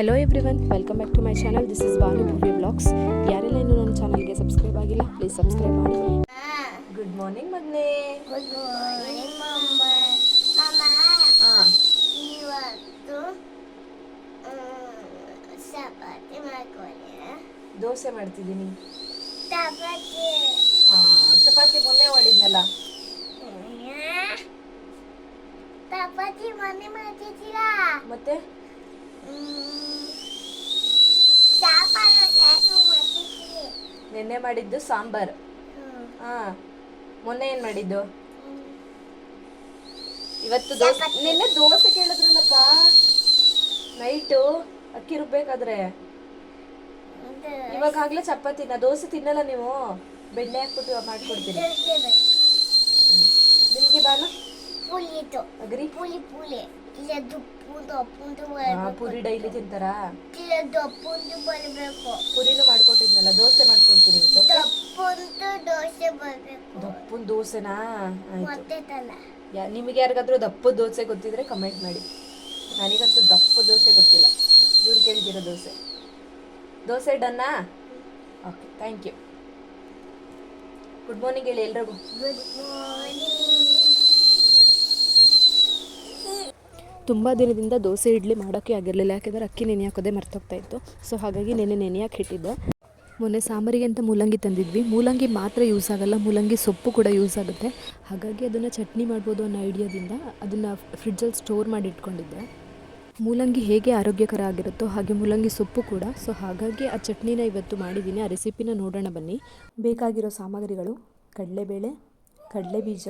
Hello every welcome back to my channel this is Banu Bhavya vlogs ಯಾರೆಲ್ಲ ಇನ್ನೂ ನನ್ನ ಚಾನಲ್ಗೆ ಸಬ್ಸ್ಕ್ರೈಬ್ ಆಗಿಲ್ಲ ಪ್ಲೀಸ್ ಸಬ್ಸ್ಕ್ರೈಬ್ ಮಾಡಿ. ಗುಡ್ ಮಾರ್ನಿಂಗ್ ಮಗ್ನೆ ಗುಡ್ ಮಾರ್ನಿಂಗ್ ಇವತ್ತು ದೋಸೆ ಮಾಡ್ತಿದ್ದೀನಿ. ಚಪಾತಿ. ಮೊನ್ನೆ ಮಾಡಿದ್ನಲ್ಲ. ಚಪಾತಿ ಮನೆ ಮಾಡ್ತಿದ್ದೀರಾ? ಮತ್ತೆ ಚಪಾತಿ ಏನು ಮಾಡ್ತಿದ್ದೀರಿ ನಿನ್ನೆ ಮಾಡಿದ್ದು ಸಾಂಬಾರ್. ಹಾ ಮೊನ್ನೆ ಏನ್ ಮಾಡಿದ್ದು? ಇವತ್ತು ದೋಸೆ. ನಿನ್ನೆ ದೋಸೆ ಕೇಳಿದ್ರಲ್ಲಪ್ಪ. ನೈಟು ಅಕ್ಕಿ ರುಬ್ಬೇಕಾದ್ರೆ. ಇವಾಗಾಗ್ಲೇ ಚಪಾತಿ ಚಪಾತಿನ. ದೋಸೆ ತಿನ್ನಲ್ಲ ನೀವು. ಬೆಣ್ಣೆ ಹಾಕ್ಬಿಟ್ಟು ಮಾಡ್ಕೊಡ್ತೀನಿ. ನಿಮ್ಗೆ ಬಾನ? ಪುಲಿತು ಅಗ್ರಿ? ಪುಲಿ ಪುಲಿ ಇಲ್ಲ ದುಪ್ಪುಂದು ಅಪ್ಪುಂದು ಪುರಿ ಡೈಲಿ ತಿಂತಾರಾ? ಇಲ್ಲ ಅಪ್ಪುಂದು ಬರಬೇಕು ಪುರಿನೂ ಮಾಡ್ಕೊಟ್ಟಿದ್ನಲ್ಲ ದೋಸೆ ಮಾಡ್ಕೊಡ್ತೀನಿ ಇವತ್ತು ದಪ್ಪುಂದು ದೋಸೆ ಬರಬೇಕು ದಪ್ಪನ ದೋಸೆನಾ? ಆಯ್ತು. ಮತ್ತೆ ತಲ. ಯಾ ನಿಮಗೆ ಯಾರಿಗಾದ್ರೂ ದಪ್ಪ ದೋಸೆ ಗೊತ್ತಿದ್ರೆ ಕಮೆಂಟ್ ಮಾಡಿ. ನನಗಂತೂ ದಪ್ಪ ದೋಸೆ ಗೊತ್ತಿಲ್ಲ. ಇವ್ರು ಕೇಳ್ತಿರೋ dosa. Dosa ಡನ್ನಾ? Okay thank you good morning ಹೇಳಿ ಎಲ್ರಿಗೂ. ಗುಡ್ ಮಾರ್ನಿಂಗ್ ತುಂಬ ದಿನದಿಂದ ದೋಸೆ ಇಡ್ಲಿ ಮಾಡೋಕ್ಕೆ ಆಗಿರಲಿಲ್ಲ, ಯಾಕೆಂದರೆ ಅಕ್ಕಿ ನೆನೆ ಹಾಕೋದೇ ಮರ್ತೋಗ್ತಾ ಇತ್ತು. ಸೊ ಹಾಗಾಗಿ ನೆನೆ ನೆನೆಯಕ್ಕೆ ಇಟ್ಟಿದ್ದೆ. ಮೊನ್ನೆ ಸಾಂಬಾರಿಗೆ ಅಂತ ಮೂಲಂಗಿ ತಂದಿದ್ವಿ. ಮೂಲಂಗಿ ಮಾತ್ರ ಯೂಸ್ ಆಗೋಲ್ಲ, ಮೂಲಂಗಿ ಸೊಪ್ಪು ಕೂಡ ಯೂಸ್ ಆಗುತ್ತೆ. ಹಾಗಾಗಿ ಅದನ್ನು ಚಟ್ನಿ ಮಾಡ್ಬೋದು ಅನ್ನೋ ಐಡಿಯಾದಿಂದ ಅದನ್ನು ಫ್ರಿಡ್ಜಲ್ಲಿ ಸ್ಟೋರ್ ಮಾಡಿ ಇಟ್ಕೊಂಡಿದ್ದೆ. ಮೂಲಂಗಿ ಹೇಗೆ ಆರೋಗ್ಯಕರ ಆಗಿರುತ್ತೋ ಹಾಗೆ ಮೂಲಂಗಿ ಸೊಪ್ಪು ಕೂಡ. ಸೊ ಹಾಗಾಗಿ ಆ ಚಟ್ನಿನ ಇವತ್ತು ಮಾಡಿದ್ದೀನಿ. ಆ ರೆಸಿಪಿನ ನೋಡೋಣ ಬನ್ನಿ. ಬೇಕಾಗಿರೋ ಸಾಮಗ್ರಿಗಳು ಕಡಲೆಬೇಳೆ ಕಡಲೆ ಬೀಜ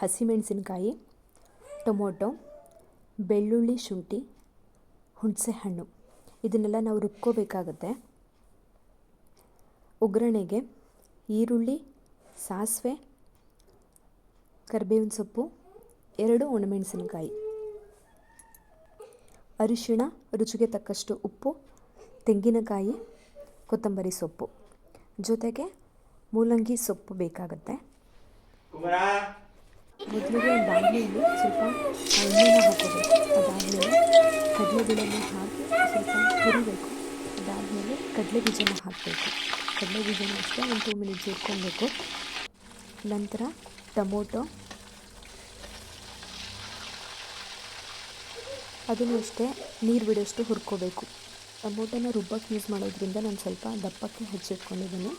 ಹಸಿಮೆಣಸಿನಕಾಯಿ ಟೊಮೊಟೊ, ಬೆಳ್ಳುಳ್ಳಿ ಶುಂಠಿ, ಹುಣಸೆಹಣ್ಣು. ಇದನ್ನೆಲ್ಲ ನಾವು ರುಬ್ಕೋಬೇಕಾಗತ್ತೆ. ಒಗ್ಗರಣೆಗೆ ಈರುಳ್ಳಿ, ಸಾಸಿವೆ, ಕರಿಬೇವಿನ ಸೊಪ್ಪು, ಎರಡು ಒಣಮೆಣಸಿನಕಾಯಿ. ಅರಿಶಿಣ, ರುಚಿಗೆ ತಕ್ಕಷ್ಟು ಉಪ್ಪು, ತೆಂಗಿನಕಾಯಿ, ಕೊತ್ತಂಬರಿ ಸೊಪ್ಪು. ಜೊತೆಗೆ ಮೂಲಂಗಿ ಸೊಪ್ಪು ಬೇಕಾಗತ್ತೆ. ಮೊದಲಿಗೆ ಒಂದು ಬಾಣಲೆಯಲ್ಲಿ ಸ್ವಲ್ಪ ಎಣ್ಣೆನ ಹಾಕಬೇಕು. ಅದಾದಮೇಲೆ ಕಡಲೆಬೇಳೆನ ಹಾಕಿ ಸ್ವಲ್ಪ ಹುರಿಬೇಕು. ಅದಾದಮೇಲೆ ಕಡಲೆ ಬೀಜನ ಹಾಕಬೇಕು. ಕಡಲೆ ಬೀಜನ ಅಷ್ಟೇ ಒಂದು ಟೂ ಮಿನಿಟ್ಸ್ ಇಟ್ಕೊಬೇಕು. ನಂತರ ಟೊಮೊಟೊ. ಅದನ್ನು ಅಷ್ಟೇ ನೀರು ಬಿಡೋಷ್ಟು ಹುರ್ಕೋಬೇಕು. ಟೊಮೊಟೊನ ರುಬ್ಬಕ್ಕೆ ಯೂಸ್ ಮಾಡೋದ್ರಿಂದ ನಾನು ಸ್ವಲ್ಪ ದಪ್ಪಕ್ಕೆ ಹೆಚ್ಚಿಟ್ಕೊಂಡಿದ್ದೀನಿ.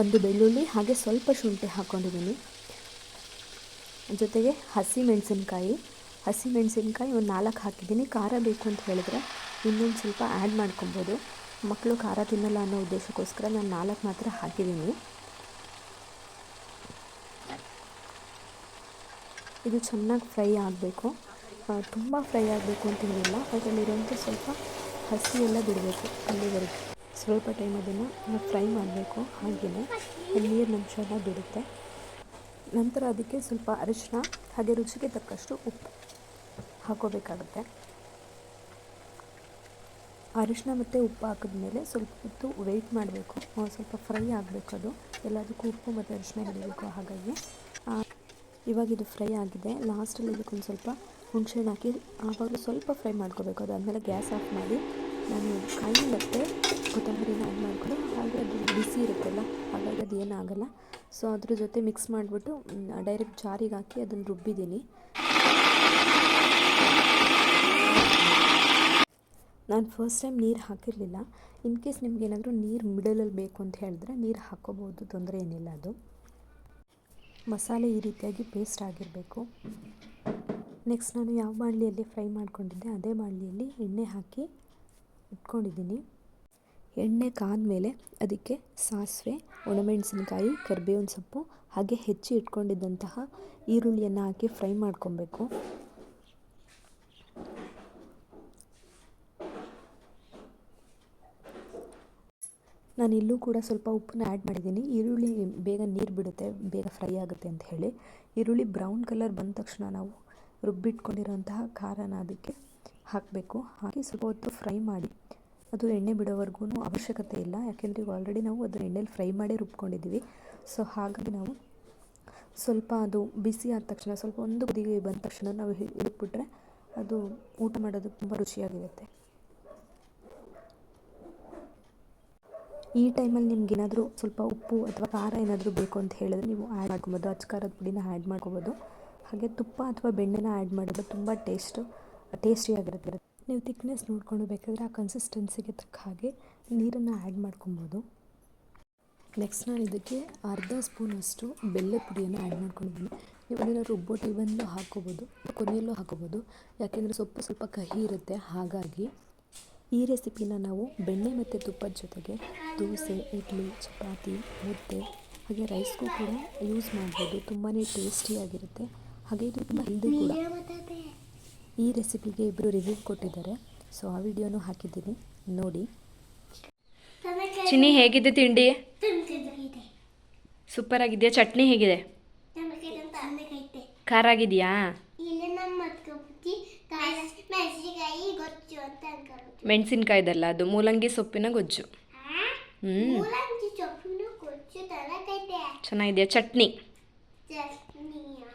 ಒಂದು ಬೆಳ್ಳುಳ್ಳಿ ಹಾಗೆ ಸ್ವಲ್ಪ ಶುಂಠಿ ಹಾಕ್ಕೊಂಡಿದ್ದೀನಿ ಜೊತೆಗೆ ಹಸಿ ಮೆಣಸಿನ್ಕಾಯಿ. ಹಸಿ ಮೆಣಸಿನ್ಕಾಯಿ ಒಂದು ನಾಲ್ಕು ಹಾಕಿದ್ದೀನಿ. ಖಾರ ಬೇಕು ಅಂತ ಹೇಳಿದ್ರೆ ಇನ್ನೊಂದು ಸ್ವಲ್ಪ ಆ್ಯಡ್ ಮಾಡ್ಕೊಬೋದು. ಮಕ್ಕಳು ಖಾರ ತಿನ್ನಲ್ಲ ಅನ್ನೋ ಉದ್ದೇಶಕ್ಕೋಸ್ಕರ ನಾನು ನಾಲ್ಕು ಮಾತ್ರ ಹಾಕಿದ್ದೀನಿ. ಇದು ಚೆನ್ನಾಗಿ ಫ್ರೈ ಆಗಬೇಕು. ತುಂಬ ಫ್ರೈ ಆಗಬೇಕು ಅಂತ ಹೇಳಿಲ್ಲ. ಅದರಲ್ಲಿರುವಂಥ ಸ್ವಲ್ಪ ಹಸಿ ಎಲ್ಲ ಬಿಡಬೇಕು ಅಲ್ಲಿವರೆಗೆ. ಸ್ವಲ್ಪ ಟೈಮ್ ಅದನ್ನು ಫ್ರೈ ಮಾಡಬೇಕು ಹಾಗೆಯೇ ನೀರಿನ ಅಂಶ ಎಲ್ಲ ಬಿಡುತ್ತೆ. ನಂತರ ಅದಕ್ಕೆ ಸ್ವಲ್ಪ ಅರಿಶಿನ ಹಾಗೆ ರುಚಿಗೆ ತಕ್ಕಷ್ಟು ಉಪ್ಪು ಹಾಕೋಬೇಕಾಗುತ್ತೆ. ಅರಿಶಿನ ಮತ್ತು ಉಪ್ಪು ಹಾಕಿದ್ಮೇಲೆ ಸ್ವಲ್ಪ ಹೊತ್ತು ವೆಯ್ಟ್ ಮಾಡಬೇಕು. ಸ್ವಲ್ಪ ಫ್ರೈ ಆಗಬೇಕು ಅದು. ಎಲ್ಲದಕ್ಕೂ ಉಪ್ಪು ಮತ್ತು ಅರಿಶಿನ ಹಿಡಿಬೇಕು ಹಾಗಾಗಿ. ಇವಾಗ ಇದು ಫ್ರೈ ಆಗಿದೆ. ಲಾಸ್ಟಲ್ಲಿ ಇದಕ್ಕೊಂದು ಸ್ವಲ್ಪ ಹುಣಸೆಹಣ್ಣು ಹಾಕಿ ಆವಾಗಲೂ ಸ್ವಲ್ಪ ಫ್ರೈ ಮಾಡ್ಕೋಬೇಕು. ಅದಾದಮೇಲೆ ಗ್ಯಾಸ್ ಆಫ್ ಮಾಡಿ ನಾನು ಕಾಯಿ ಮತ್ತು ಕೊತ್ತಂಬರಿನ ಆ್ಯಡ್ ಮಾಡಿಕೊಂಡು ಹಾಗೆ ಅದು ಬಿಸಿ ಇರುತ್ತಲ್ಲ, ಹಾಗಾಗಿ ಅದು ಏನಾಗಲ್ಲ. ಸೊ ಅದ್ರ ಜೊತೆ ಮಿಕ್ಸ್ ಮಾಡಿಬಿಟ್ಟು ಡೈರೆಕ್ಟ್ ಜಾರಿಗೆ ಹಾಕಿ ಅದನ್ನು ರುಬ್ಬಿದ್ದೀನಿ. ನಾನು ಫಸ್ಟ್ ಟೈಮ್ ನೀರು ಹಾಕಿರಲಿಲ್ಲ. ಇನ್ ಕೇಸ್ ನಿಮ್ಗೆ ಏನಾದರೂ ನೀರು ಮಿಡಲಲ್ಲಿ ಬೇಕು ಅಂತ ಹೇಳಿದ್ರೆ ನೀರು ಹಾಕೋಬೋದು ತೊಂದರೆ ಏನಿಲ್ಲ ಅದು. ಮಸಾಲೆ ಈ ರೀತಿಯಾಗಿ ಪೇಸ್ಟ್ ಆಗಿರಬೇಕು. ನೆಕ್ಸ್ಟ್ ನಾನು ಯಾವ ಬಾಣಲಿಯಲ್ಲಿ ಫ್ರೈ ಮಾಡ್ಕೊಂಡಿದ್ದೆ, ಅದೇ ಬಾಣಲಿಯಲ್ಲಿ ಎಣ್ಣೆ ಹಾಕಿ ಇಟ್ಕೊಂಡಿದ್ದೀನಿ. ಎಣ್ಣೆ ಕಾದ್ಮೇಲೆ ಅದಕ್ಕೆ ಸಾಸಿವೆ, ಒಣಮೆಣಸಿನಕಾಯಿ, ಕರಿಬೇವಿನ ಸೊಪ್ಪು, ಹಾಗೆ ಹೆಚ್ಚಿ ಇಟ್ಕೊಂಡಿದ್ದಂತಹ ಈರುಳ್ಳಿಯನ್ನು ಹಾಕಿ ಫ್ರೈ ಮಾಡ್ಕೊಬೇಕು. ನಾನು ಇಲ್ಲೂ ಕೂಡ ಸ್ವಲ್ಪ ಉಪ್ಪನ್ನ ಆ್ಯಡ್ ಮಾಡಿದ್ದೀನಿ. ಈರುಳ್ಳಿ ಬೇಗ ನೀರು ಬಿಡುತ್ತೆ, ಬೇಗ ಫ್ರೈ ಆಗುತ್ತೆ ಅಂತ ಹೇಳಿ. ಈರುಳ್ಳಿ ಬ್ರೌನ್ ಕಲರ್ ಬಂದ ತಕ್ಷಣ ನಾವು ರುಬ್ಬಿಟ್ಕೊಂಡಿರೋಂತಹ ಖಾರನ ಅದಕ್ಕೆ ಹಾಕಬೇಕು. ಹಾಕಿ ಸ್ವಲ್ಪ ಹೊತ್ತು ಫ್ರೈ ಮಾಡಿ. ಅದು ಎಣ್ಣೆ ಬಿಡೋವರೆಗೂ ಅವಶ್ಯಕತೆ ಇಲ್ಲ. ಯಾಕೆಂದರೆ ಈಗ ಆಲ್ರೆಡಿ ನಾವು ಅದನ್ನ ಎಣ್ಣೆಲಿ ಫ್ರೈ ಮಾಡಿ ರುಬ್ಕೊಂಡಿದ್ದೀವಿ. ಸೊ ಹಾಗಾಗಿ ನಾವು ಸ್ವಲ್ಪ ಅದು ಬಿಸಿ ಆದ ತಕ್ಷಣ, ಸ್ವಲ್ಪ ಒಂದು ಕುದಿಗೆ ಬಂದ ತಕ್ಷಣ ನಾವು ಇಟ್ಬಿಟ್ರೆ ಅದು ಊಟ ಮಾಡೋದಕ್ಕೆ ತುಂಬ ರುಚಿಯಾಗಿರುತ್ತೆ. ಈ ಟೈಮಲ್ಲಿ ನಿಮ್ಗೆ ಏನಾದರೂ ಸ್ವಲ್ಪ ಉಪ್ಪು ಅಥವಾ ಖಾರ ಏನಾದರೂ ಬೇಕು ಅಂತ ಹೇಳಿದ್ರೆ ನೀವು ಆ್ಯಡ್ ಮಾಡ್ಕೊಬೋದು. ಅಚ್ಚ ಖಾರದ ಪುಡಿನ ಆ್ಯಡ್ ಮಾಡ್ಕೊಬೋದು. ಹಾಗೆ ತುಪ್ಪ ಅಥವಾ ಬೆಣ್ಣೆನ ಆ್ಯಡ್ ಮಾಡಿದ್ರೆ ತುಂಬ ಟೇಸ್ಟು ಟೇಸ್ಟಿಯಾಗಿರುತ್ತೆ. ನೀವು ತಿಕ್ನೆಸ್ ನೋಡಿಕೊಂಡು ಬೇಕಾದರೆ ಆ ಕನ್ಸಿಸ್ಟೆನ್ಸಿಗೆ ತಕ್ಕ ಹಾಗೆ ನೀರನ್ನು ಆ್ಯಡ್ ಮಾಡ್ಕೊಬೋದು. ನೆಕ್ಸ್ಟ್ ನಾನು ಇದಕ್ಕೆ ಅರ್ಧ ಸ್ಪೂನಷ್ಟು ಬೆಲ್ಲ ಪುಡಿಯನ್ನು ಆ್ಯಡ್ ಮಾಡ್ಕೊಂಡಿದ್ದೀನಿ. ನೀವು ಅದನ್ನು ರುಬ್ಬೋ ಟೈಮಲ್ಲೂ ಹಾಕ್ಕೋಬೋದು, ಕೊನೆಯಲ್ಲೂ ಹಾಕೋಬೋದು ಯಾಕೆಂದರೆ ಸೊಪ್ಪು ಸ್ವಲ್ಪ ಕಹಿ ಇರುತ್ತೆ, ಹಾಗಾಗಿ ಈ ರೆಸಿಪಿನ ನಾವು ಬೆಣ್ಣೆ ಮತ್ತು ತುಪ್ಪದ ಜೊತೆಗೆ ದೋಸೆ, ಇಡ್ಲಿ, ಚಪಾತಿ, ಮುದ್ದೆ ಹಾಗೆ ರೈಸ್ಗೂ ಕೂಡ ಯೂಸ್ ಮಾಡ್ಬೋದು. ತುಂಬಾ ಟೇಸ್ಟಿಯಾಗಿರುತ್ತೆ ಹಾಗೆ ಇದು ತುಂಬ ಹೆಲ್ದಿ ಕೂಡ. ಈ ರೆಸಿಪಿಗೆ ಇಬ್ಬರು ರಿವ್ಯೂ ಕೊಟ್ಟಿದ್ದಾರೆ. ಸೊ ಆ ವಿಡಿಯೋನೂ ಹಾಕಿದ್ದೀನಿ. ನೋಡಿ. ಚಿನ್ನಿ ಹೇಗಿದೆ ತಿಂಡಿ? ಇದೆ ಸೂಪರ್ ಆಗಿದೆಯಾ ಚಟ್ನಿ ಹೇಗಿದೆ? ಖಾರ ಆಗಿದೆಯಾ? ಇಲ್ಲಿ ನಮ್ಮ ಮತ್ಕೊಬಿಟ್ಟು ಮೆಣಸಿನಕಾಯಿ ಗೊಜ್ಜು ಅಂತ ಅನ್ಕೊಂಡು ಮೆಣಸಿನ್ಕಾಯ್ದಲ್ಲ ಅದು? ಮೂಲಂಗಿ ಸೊಪ್ಪಿನ ಗೊಜ್ಜು. ಹ್ಞೂ ಮೂಲಂಗಿ ಸೊಪ್ಪಿನ ಗೊಜ್ಜು ತರಕೈತೆ. ಚೆನ್ನಾಗಿದೆಯಾ? ಚಟ್ನಿ.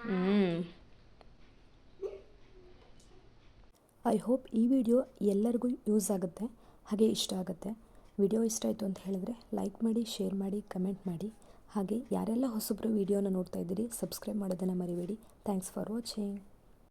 ಹ್ಮ್. ಹ್ಞೂ ಐ ಹೋಪ್ ಈ ವಿಡಿಯೋ ಎಲ್ಲರಿಗೂ ಯೂಸ್ ಆಗುತ್ತೆ, ಹಾಗೆ ಇಷ್ಟ ಆಗುತ್ತೆ. ವಿಡಿಯೋ ಇಷ್ಟ ಆಯಿತು ಅಂತ ಹೇಳಿದ್ರೆ ಲೈಕ್ ಮಾಡಿ ಶೇರ್ ಮಾಡಿ ಕಮೆಂಟ್ ಮಾಡಿ. ಹಾಗೆ ಯಾರೆಲ್ಲ ಹೊಸಬ್ರು ವಿಡಿಯೋನ ನೋಡ್ತಾ ಇದ್ದೀರಿ ಸಬ್ಸ್ಕ್ರೈಬ್ ಮಾಡೋದನ್ನು ಮರಿಬೇಡಿ. Thanks for watching